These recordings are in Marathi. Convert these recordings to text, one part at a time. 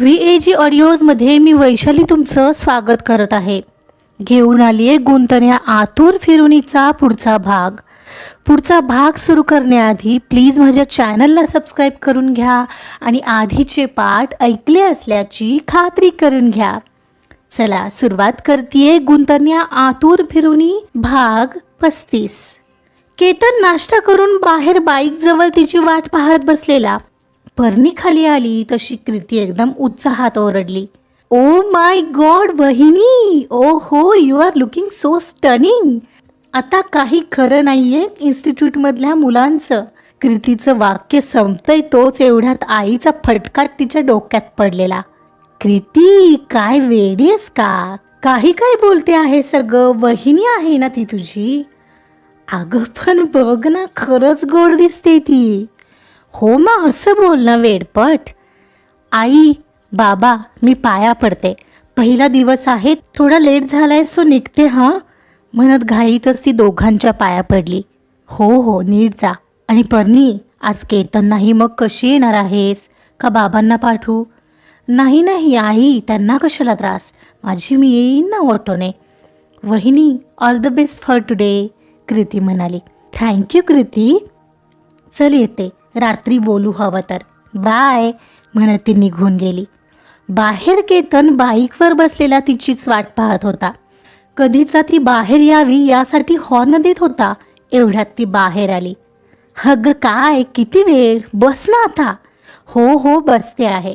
व्ही ए जी ऑडिओजमध्ये मी वैशाली तुमचं स्वागत करत आहे. घेऊन आली आहे गुंतण्या आतूर फिरुनीचा पुढचा भाग. पुढचा भाग सुरू करण्याआधी प्लीज माझ्या चॅनलला सबस्क्राईब करून घ्या आणि आधीचे पाठ ऐकले असल्याची खात्री करून घ्या. चला सुरुवात करतीये गुंतण्या आतूर फिरुनी भाग पस्तीस. केतन नाश्ता करून बाहेर बाईक जवळ तिची वाट पाहत बसलेला. परनी खाली आली तशी कृती एकदम उत्साहात ओरडली. ओ माय गॉड वहिनी! ओ हो you are looking so stunning. आता काही खरं नाहीये इन्स्टिट्यूटमधल्या मुलांचं. कृतीचं वाक्य संपतंय तोच एवढ्यात आईचा फटका तिच्या डोक्यात पडलेला. कृती काय वेडीस का? काही काय बोलते आहे सगळं? वहिनी आहे ना ती तुझी? अगं पण बघ ना खरंच गोड दिसते ती. हो मग असं बोल ना वेडपट. आई बाबा मी पाया पडते. पहिला दिवस आहे थोडा लेट झालाय सो निघते हां? म्हणत घाईतच ती दोघांच्या पाया पडली. हो हो नीट जा. आणि परनी आज केतन नाही मग कशी येणार आहेस? का बाबांना पाठवू? नाही नाही आई त्यांना कशाला त्रास? माझी मी येईन ना ऑटोने. वहिनी all the best for today Kriti म्हणाली. थँक्यू कृती. चल येते. रात्री बोलू हवं तर. बाय म्हणत ती निघून गेली. बाहेर केतन बाईकवर बसलेला तिचीच वाट पाहत होता. कधीचा ती बाहेर यावी यासाठी हॉर्न देत होता एवढ्यात ती बाहेर आली. हग काय? किती वेळ? बस ना आता. हो हो बसते आहे.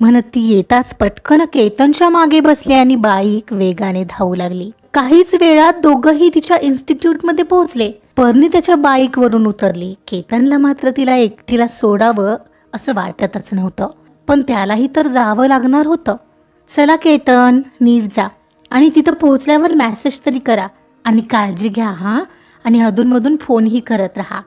म्हणत ती येताच पटकन केतनच्या मागे बसली आणि बाईक वेगाने धावू लागली. काहीच वेळात दोघंही तिच्या इन्स्टिट्यूटमध्ये पोहोचले. पर्णी त्याच्या बाईकवरून उतरली. केतनला मात्र तिला एकटीला सोडावं असं वाटतच नव्हतं. पण त्यालाही तर जावं लागणार होतं. चला केतन नीट जा. आणि तिथं पोहोचल्यावर मॅसेज तरी करा. आणि काळजी घ्या हां. आणि अधूनमधून फोनही करत राहा.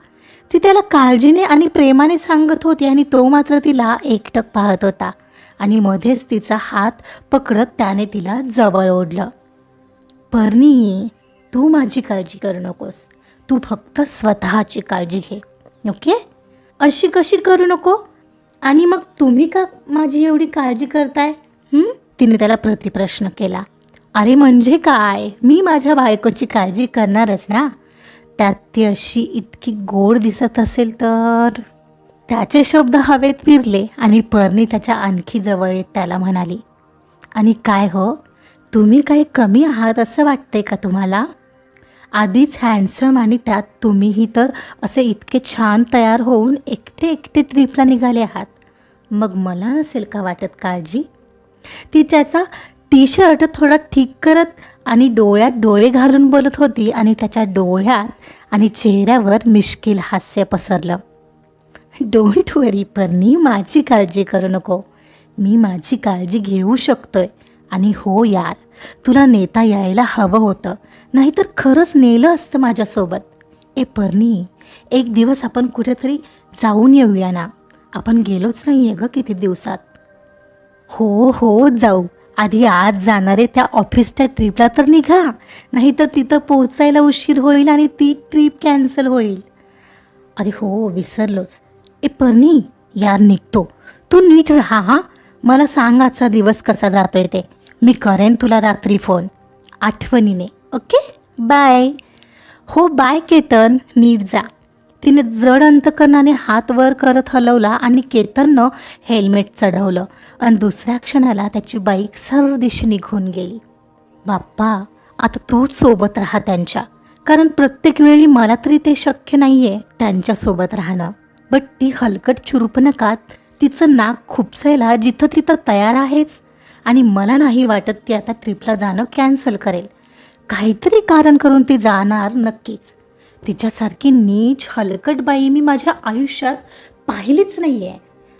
ती त्याला काळजीने आणि प्रेमाने सांगत होती आणि तो मात्र तिला एकटक पाहत होता. आणि मध्येच तिचा हात पकडत त्याने तिला जवळ ओढलं. परनी तू माझी काळजी करू नकोस. तू फक्त स्वतःची काळजी घे ओके? अशी कशी करू नको? आणि मग तुम्ही का माझी एवढी काळजी करताय? तिने त्याला प्रतिप्रश्न केला. अरे म्हणजे काय? मी माझ्या बायकोची काळजी करणारच ना? त्यात ती अशी इतकी गोड दिसत असेल तर? त्याचे शब्द हवेत फिरले आणि परनी त्याच्या आणखी जवळ येत त्याला म्हणाली आणि काय हो? तुम्ही काही कमी आहात असं वाटतंय का तुम्हाला? आधीच हँडसम आणि त्यात तुम्हीही तर असे इतके छान तयार होऊन एकटे एकटे ट्रिपला निघाले आहात. मग मला नसेल का वाटत काळजी? ती त्याचा टी शर्ट थोडा ठीक करत आणि डोळ्यात डोळे घालून बोलत होती आणि त्याच्या डोळ्यात आणि चेहऱ्यावर मिश्किल हास्य पसरलं. डोंट वरी परनी माझी काळजी करू नको. मी माझी काळजी घेऊ शकतोय. आणि हो यार तुला नेता यायला हवं होतं. नाहीतर खरंच नेलं असतं माझ्यासोबत. ए परनी एक दिवस आपण कुठेतरी जाऊन येऊया ना. आपण गेलोच नाही आहे ग किती दिवसात. हो हो जाऊ. आधी आज जाणारे त्या ऑफिसच्या ट्रीपला तर निघा. नाहीतर तिथं पोहोचायला उशीर होईल आणि ती ट्रीप कॅन्सल होईल. अरे हो विसरलोच. ए परनी यार निघतो. तू नीट राहा हा. मला सांग आजचा दिवस कसा जातोय ते. मी करेन तुला रात्री फोन आठवणीने ओके बाय हो बाय केतन. नीट जा. तिने जड अंतकरणाने हात वर करत हलवला आणि केतननं हेल्मेट चढवलं. आणि दुसऱ्या क्षणाला त्याची बाईक सर्व दिशे निघून गेली. बाप्पा आता तूच सोबत राहा त्यांच्या. कारण प्रत्येक वेळी मला तरी ते शक्य नाही आहे त्यांच्यासोबत राहणं. बट ती हलकट चुरुपनकात तिचं नाक खुपसायला जिथं तिथं तयार आहेच. आणि मला नाही वाटत ती आता ट्रिपला जाणं कॅन्सल करेल. काहीतरी कारण करून ती जाणार नक्कीच. तिच्यासारखी नीच हलकट बाई मी माझ्या आयुष्यात पाहिलीच नाही आहे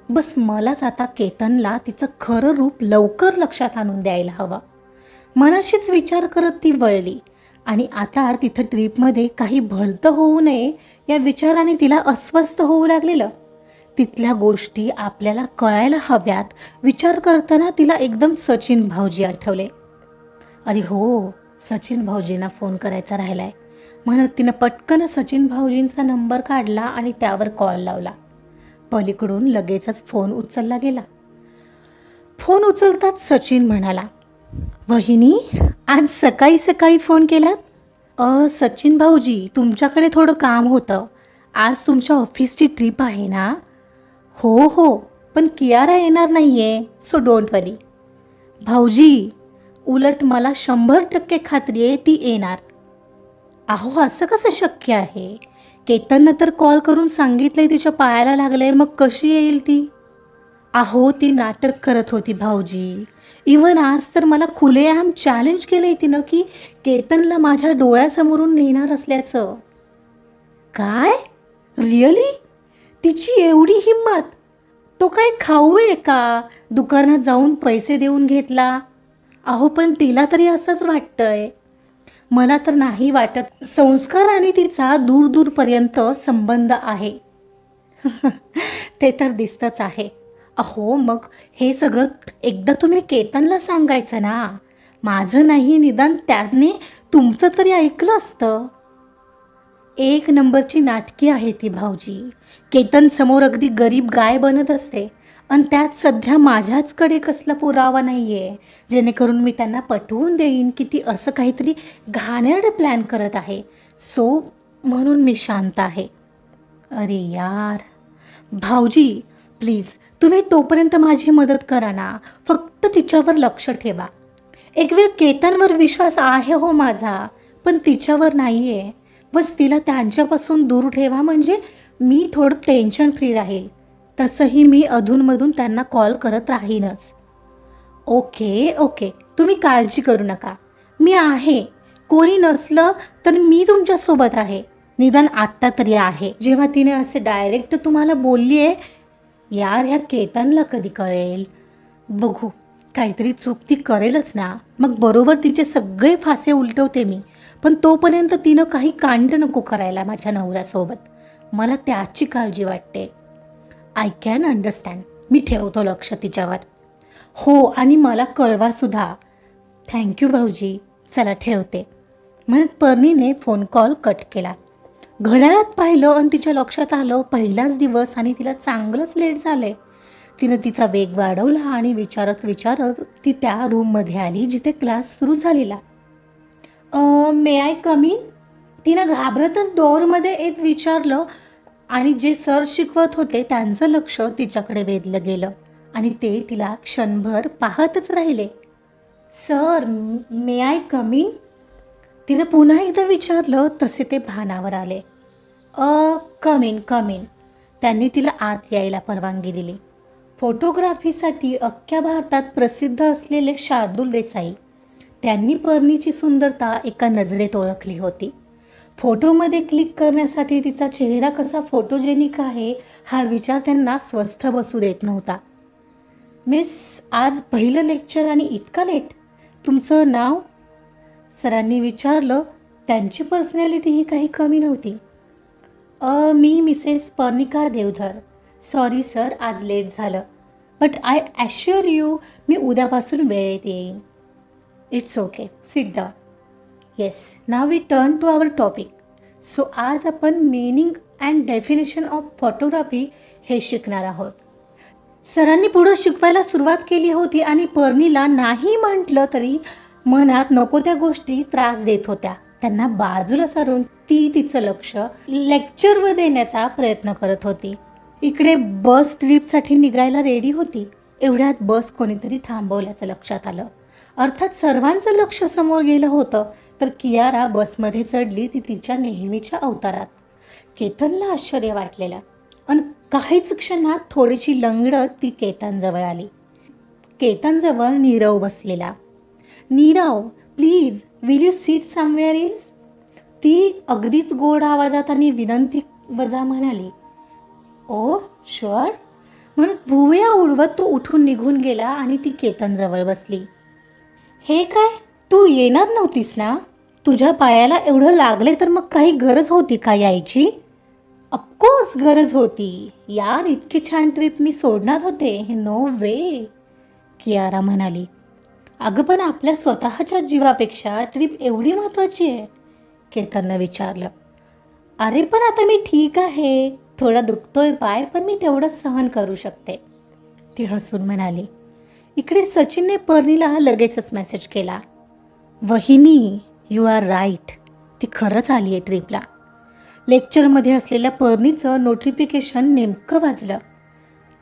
बस मलाच आता केतनला तिचं खरं रूप लवकर लक्षात आणून द्यायला हवं. मनाशीच विचार करत ती वळली. आणि आता तिथं ट्रीपमध्ये काही भलतं होऊ नये या विचाराने तिला अस्वस्थ होऊ लागलेलं. तिथल्या गोष्टी आपल्याला कळायला हव्यात विचार करताना तिला एकदम सचिन भाऊजी आठवले. अरे हो सचिन भाऊजींना फोन करायचा राहिलाय. म्हणत तिनं पटकन सचिन भाऊजींचा नंबर काढला आणि त्यावर कॉल लावला. पलीकडून लगेचच फोन उचलला गेला. फोन उचलताच सचिन म्हणाला वहिनी आज सकाळी सकाळी फोन केलात? अ सचिन भाऊजी तुमच्याकडे थोडं काम होतं. आज तुमच्या ऑफिसची ट्रिप आहे ना? हो हो पण कियारा येणार नाही आहे सो डोंट वरी भाऊजी उलट मला शंभर टक्के खात्री आहे ती येणार. अहो असं कसं शक्य आहे? केतननं तर कॉल करून सांगितलंय तिच्या पायाला लागलंय मग कशी येईल ती? अहो ती नाटक करत होती भाऊजी. इवन आज तर मला खुलेआम चॅलेंज केलंय तिनं की केतनला माझ्या डोळ्यासमोरून नेणार असल्याचं. काय? रिअली तिची एवढी हिंमत तो काय खाऊ आहे का? दुकानात जाऊन पैसे देऊन घेतला. अहो पण तिला तरी असंच वाटतंय. मला तर नाही वाटत. संस्कार आणि तिचा दूर दूरपर्यंत संबंध आहे. ते तर दिसतच आहे. अहो मग हे सगळं एकदा तुम्ही केतनला सांगायचं ना? माझं नाही निदान त्याने तुमचं तरी ऐकलं असतं. एक नंबरची नाटकी आहे ती भाऊजी. केतन समोर अगदी गरीब गाय बनत असते. आणि त्यात सध्या माझ्याचकडे कसला पुरावा नाही आहे जेणेकरून मी त्यांना पटवून देईन की ती असं काहीतरी घाणेरडं प्लॅन करत आहे. सो म्हणून मी शांत आहे. अरे यार. भाऊजी प्लीज तुम्ही तोपर्यंत माझी मदत करा ना. फक्त तिच्यावर लक्ष ठेवा. एक वेळ केतनवर विश्वास आहे हो माझा पण तिच्यावर नाही आहे बस तिला त्यांच्यापासून दूर ठेवा म्हणजे मी थोडं टेन्शन फ्री राहील. तसंही मी अधूनमधून त्यांना कॉल करत राहीनच. Okay okay. तुम्ही काळजी करू नका. मी आहे. कोणी नसलं तर मी तुमच्यासोबत आहे. निदान आत्ता तरी आहे. जेव्हा तिने असे डायरेक्ट तुम्हाला बोलली आहे यार ह्या केतनला कधी कळेल? बघू. काहीतरी चूक ती करेलच ना. मग बरोबर तिचे सगळे फासे उलटवते मी. पण तोपर्यंत तिनं काही कांड नको करायला माझ्या नवऱ्यासोबत. मला त्याची काळजी वाटते. आय कॅन अंडरस्टँड मी ठेवतो लक्ष तिच्यावर. हो आणि मला कळवा सुद्धा. थँक्यू भाऊजी. चला ठेवते. म्हणत पर्णीने फोन कॉल कट केला. घड्याळात पाहिलं आणि तिच्या लक्षात आलं पहिलाच दिवस आणि तिला चांगलंच लेट झालंय. तिनं तिचा वेग वाढवला आणि विचारत विचारत ती त्या रूममध्ये आली जिथे क्लास सुरू झालेला. मे आय कमी तिनं घाबरतच डोअरमध्ये एक विचारलं आणि जे सर शिकवत होते त्यांचं लक्ष तिच्याकडे वेधलं गेलं. आणि ते तिला क्षणभर पाहतच राहिले. सर मे आय कमी तिनं पुन्हा एकदा विचारलं तसे ते भानावर आले. अ कमीन कमीन त्यांनी तिला आत यायला परवानगी दिली. फोटोग्राफीसाठी अख्ख्या भारतात प्रसिद्ध असलेले शार्दूल देसाई त्यांनी पर्णीची सुंदरता एका नजरेत ओळखली होती. फोटोमध्ये क्लिक करण्यासाठी तिचा चेहरा कसा फोटोजेनिक आहे हा विचार त्यांना स्वस्थ बसू देत नव्हता. मिस आज पहिलं लेक्चर आणि इतका लेट तुमचं नाव? सरांनी विचारलं. त्यांची पर्सनॅलिटी ही काही कमी नव्हती. अ मी Mrs Parnika Deodhar. Sorry sir आज लेट झालं. बट आय ॲश्युअर यू मी उद्यापासून वेळेत येईन. It's okay sit down yes now we turn to our topic so आज आपण meaning and definition of photography हे शिकणार आहोत. सरांनी पुढं शिकवायला सुरुवात केली होती आणि पर्णीला नाही म्हटलं तरी मनात नको त्या गोष्टी त्रास देत होत्या. त्यांना बाजूला सारून ती तिचं लक्ष लेक्चरवर देण्याचा प्रयत्न करत होती. इकडे बस ट्रिपसाठी निघायला रेडी होती. एवढ्यात बस कोणीतरी थांबवल्याचं लक्षात आलं. अर्थात सर्वांचं लक्ष समोर गेलं होतं तर कियारा बसमध्ये चढली ती तिच्या नेहमीच्या अवतारात. केतनला आश्चर्य वाटलेलं. आणि काहीच क्षणात थोडीशी लंगडत ती केतनजवळ आली. केतनजवळ नीरव बसलेला. Neerav please will you seat somewhere else ती अगदीच गोड आवाजात आणि विनंती वजा म्हणाली. Oh, ओ शुअर म्हणून भुवया उडवत तो उठून निघून गेला आणि ती केतनजवळ बसली. हे काय? तू येणार नव्हतीस ना? तुझ्या पायाला एवढं लागले तर मग काही गरज होती का यायची? ऑफकोर्स गरज होती. यार इतकी छान ट्रिप मी सोडणार होते. नो वे कियारा म्हणाली अगं पण आपल्या स्वतःच्या जीवापेक्षा ट्रिप एवढी महत्त्वाची आहे. केतननं विचारलं अरे पण आता मी ठीक आहे. थोडा दुखतोय पाय पण मी तेवढं सहन करू शकते. ती हसून म्हणाली इकडे सचिनने पर्णीला लगेचच मेसेज केला. वहिनी यू आर राईट ती खरंच आली आहे ट्रिपला लेक्चरमध्ये असलेल्या पर्णीचं नोटिफिकेशन नेमकं वाजलं.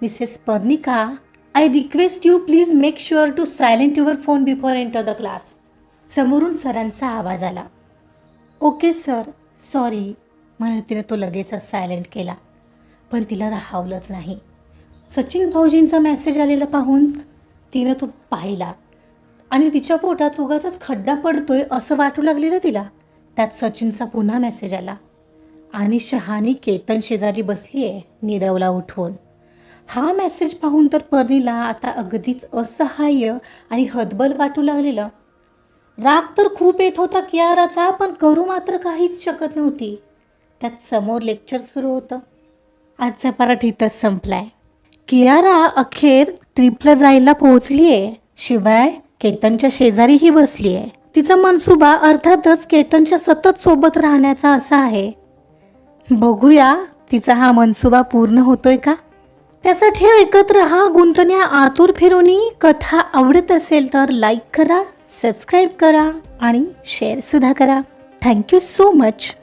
Mrs Parnika I request you please make sure to silent your phone before enter the class समोरून सरांचा आवाज आला. ओके सर सॉरी म्हणून तिने तो लगेचच सायलेंट केला. पण तिला राहावलंच नाही. सचिन भाऊजींचा मेसेज आलेला पाहून तिनं तो पाहिला. आणि तिच्या पोटात उगाच खड्डा पडतोय असं वाटू लागलेलं तिला. त्यात सचिनचा पुन्हा मेसेज आला. आणि शहानी केतन शेजारी बसली आहे निरवला उठवून हा मेसेज पाहून तर पर्णीला आता अगदीच असहाय्य आणि हतबल वाटू लागलेलं. राग तर खूप येत होता कियाराचा पण करू मात्र काहीच शकत नव्हती. त्यात समोर लेक्चर सुरू होतं. आजचा पाराठ तर संपलाय. कियारा अखेर ट्रिपला जायला पोहोचली आहे शिवाय केतनच्या शेजारीही बसली आहे तिचा मनसुबा अर्थातच केतनच्या सतत सोबत राहण्याचा असा आहे. बघूया तिचा हा मनसुबा पूर्ण होतोय का? त्यासाठी ऐकत रहा गुंतण्या आतुर फिरोनी. कथा आवडत असेल तर लाईक करा सबस्क्राईब करा आणि शेअरसुद्धा करा. Thank you so much